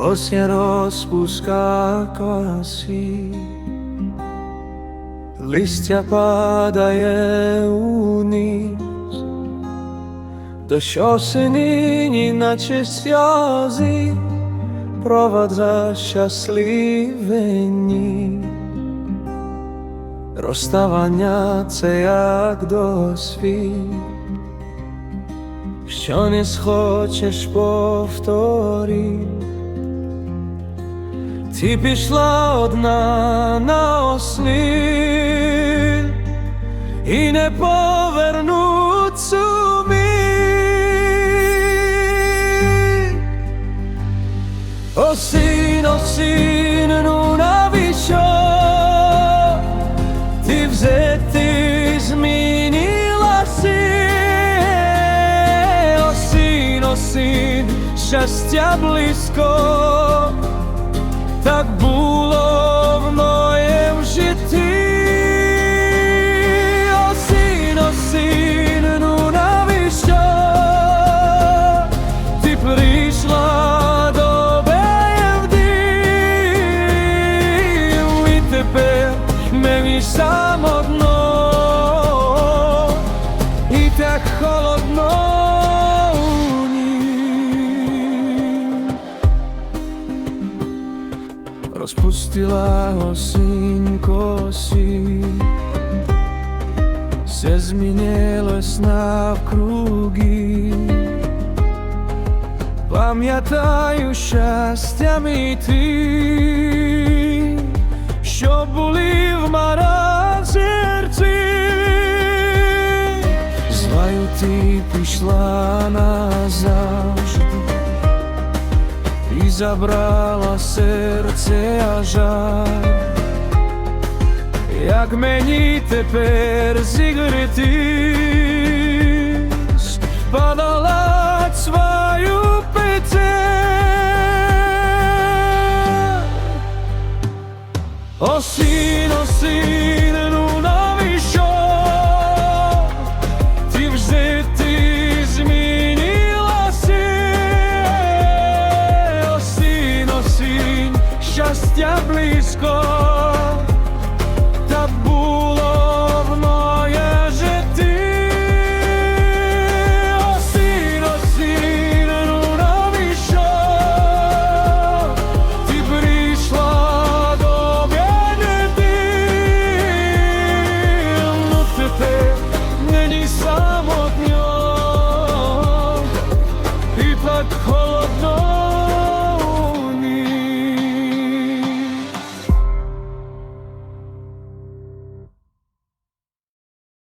Осінь розпуска косі, листя падає униз, дощ осені, наче сльози, провадza щасливені. Розставання це як досвід, що не схочеш повторити. Ти пішла одна на ослін і не повернуться мить. Осінь, осінь, ну навіщо ти вже ти змінилася? Осінь, осінь, щастя близько Прийшла до БМД? І тепер мені самотно і так холодно у ній. Розпустила осінь косі, все змінилось навкруги. Пам'ятаю щастя ти, що були в серці. Знаю, ти пішла назавжди і забрала серце а. Як мені тепер зігрітись, щастя близько,